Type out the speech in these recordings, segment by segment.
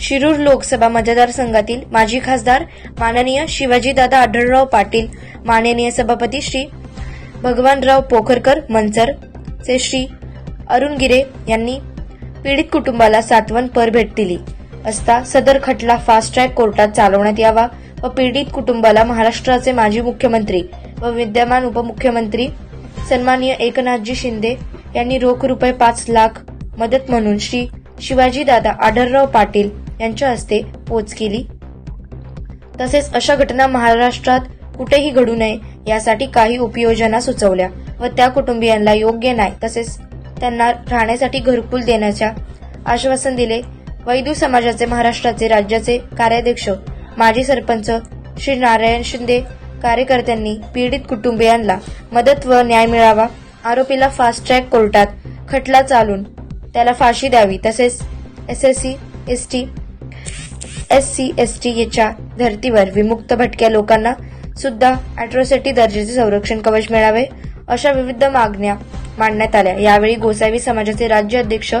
शिरूर लोकसभा मतदारसंघातील माजी खासदार माननीय शिवाजीदादा आढळराव पाटील माननीय सभापती श्री भगवानराव पोखरकर मंचर चे श्री अरुण गिरे यांनी पीडित कुटुंबाला सातवन पर भेट दिली. असता सदर खटला फास्ट ट्रॅक कोर्टात चालवण्यात यावा व पीडित कुटुंबाला महाराष्ट्राचे माजी मुख्यमंत्री व विद्यमान उपमुख्यमंत्री सन्माननीय एकनाथजी शिंदे यांनी रोख रुपये पाच लाख मदत म्हणून श्री शिवाजीदादा आढळराव पाटील यांच्या हस्ते पोच केली. तसेच अशा घटना महाराष्ट्रात कुठेही घडू नये यासाठी काही उपयोजना सुचवल्या व त्या कुटुंबियांना योग्य नाही. तसेच त्यांना राहण्यासाठी घरकुल देण्याच्या आश्वासन दिले. वैदू समाजाचे महाराष्ट्राचे राज्याचे कार्याध्यक्ष माजी सरपंच श्री नारायण शिंदे कार्यकर्त्यांनी पीडित कुटुंबियांना मदत व न्याय मिळावा आरोपीला फास्ट ट्रॅक कोर्टात खटला चालून त्याला फाशी द्यावी. तसेच S S C S T S C S T याच्या धर्तीवर विमुक्त भटक्या लोकांना सुद्धा अॅट्रॉसिटी दर्जाचे संरक्षण कवच मिळावे अशा विविध मागण्या मांडण्यात आल्या. यावेळी गोसावी समाजाचे राज्य अध्यक्ष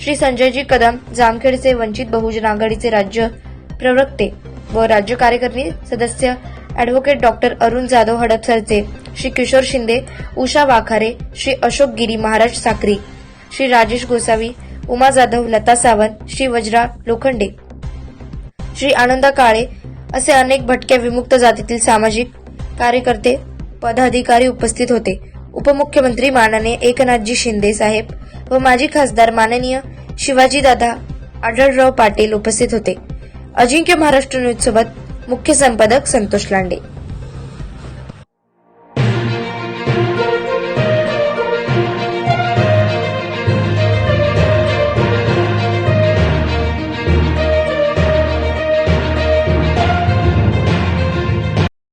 श्री संजयजी कदम जामखेडचे वंचित बहुजन आघाडीचे राज्य प्रवक्ते व राज्य कार्यकारिणी सदस्य अॅडव्होकेट डॉक्टर अरुण जाधव हडपसरचे श्री किशोर शिंदे उषा वाखारे श्री अशोक गिरी महाराज साक्री श्री राजेश गोसावी उमा जाधव लता सावंत श्री वज्रा लोखंडे श्री आनंदा काळे असे अनेक भटक्या विमुक्त जातीतील सामाजिक कार्यकर्ते पदाधिकारी उपस्थित होते. उपमुख्यमंत्री माननीय एकनाथजी शिंदे साहेब व माजी खासदार माननीय शिवाजीदादा आढळराव पाटील उपस्थित होते. अजिंक्य महाराष्ट्र न्यूज सोबत मुख्य संपादक संतोष लांडे.